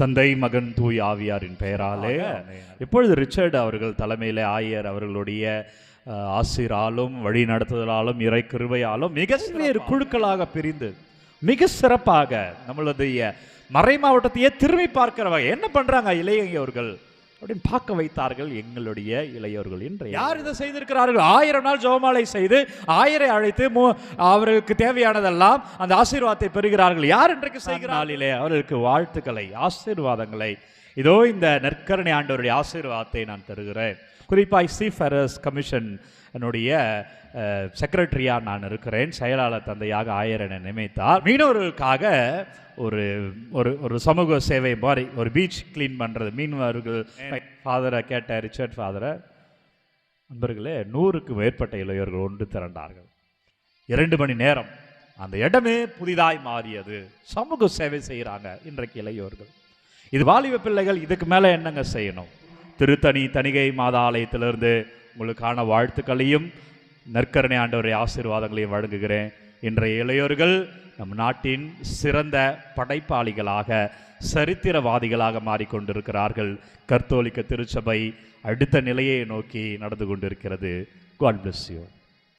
தந்தை மகன் தூய் ஆவியாரின் பெயராலே. இப்பொழுது ரிச்சர்ட் அவர்கள் தலைமையிலே ஆயர் அவர்களுடைய ஆசிராலும் வழி நடத்துதலாலும் இறை கிருபையாலும் மிக சிறிய குழுக்களாக பிரிந்து மிக சிறப்பாக நம்மளுடைய மறை மாவட்டத்தையே திரும்பி பார்க்கிற வகை என்ன பண்றாங்க இளையவர்கள்? அப்படின்னு பார்க்க வைத்தார்கள் எங்களுடைய இளையோர்கள் இன்றைய யார் இதை செய்திருக்கிறார்கள்? ஆயிரம் நாள் ஜெபமாலை செய்து ஆயரை அழைத்து அவர்களுக்கு தேவையானதெல்லாம் அந்த ஆசீர்வாதத்தை பெறுகிறார்கள். யார் இன்றைக்கு செய்கிற நாளிலே அவர்களுக்கு வாழ்த்துக்களை ஆசீர்வாதங்களை இதோ இந்த நற்கரணை ஆண்டவருடைய ஆசீர்வாதத்தை நான் தருகிறேன். குறிப்பாய் சீஃபரஸ் கமிஷன் என்னுடைய செக்ரட்டரியா நான் இருக்கிறேன். செயலாளர் தந்தையாக ஆயரனை நியமித்தார். மீனவர்களுக்காக ஒரு ஒரு ஒரு சமூக சேவை மாதிரி ஒரு பீச் க்ளீன் பண்ணுறது மீனவர்கள் ஃபாதரை கேட்ட ரிச்சர்ட் ஃபாதரை நண்பர்களே நூறுக்கு மேற்பட்ட இளையோர்கள் ஒன்று திரண்டார்கள். இரண்டு மணி நேரம் அந்த இடமே புதிதாய் மாறியது. சமூக சேவை செய்கிறாங்க இன்றைக்கு இளையோர்கள். இது வாலிப பிள்ளைகள் இதுக்கு மேலே என்னங்க செய்யணும்? திருத்தணி தணிகை மாதா ஆலயத்திலிருந்து உங்களுக்கான வாழ்த்துக்களையும் நற்கரணை ஆண்டவரை ஆசீர்வாதங்களையும் வழங்குகிறேன். இன்றைய இளையோர்கள் நம் நாட்டின் சிறந்த படைப்பாளிகளாக சரித்திரவாதிகளாக மாறிக்கொண்டிருக்கிறார்கள். கர்த்தோலிக்க திருச்சபை அடுத்த நிலையை நோக்கி நடந்து கொண்டிருக்கிறது. God bless you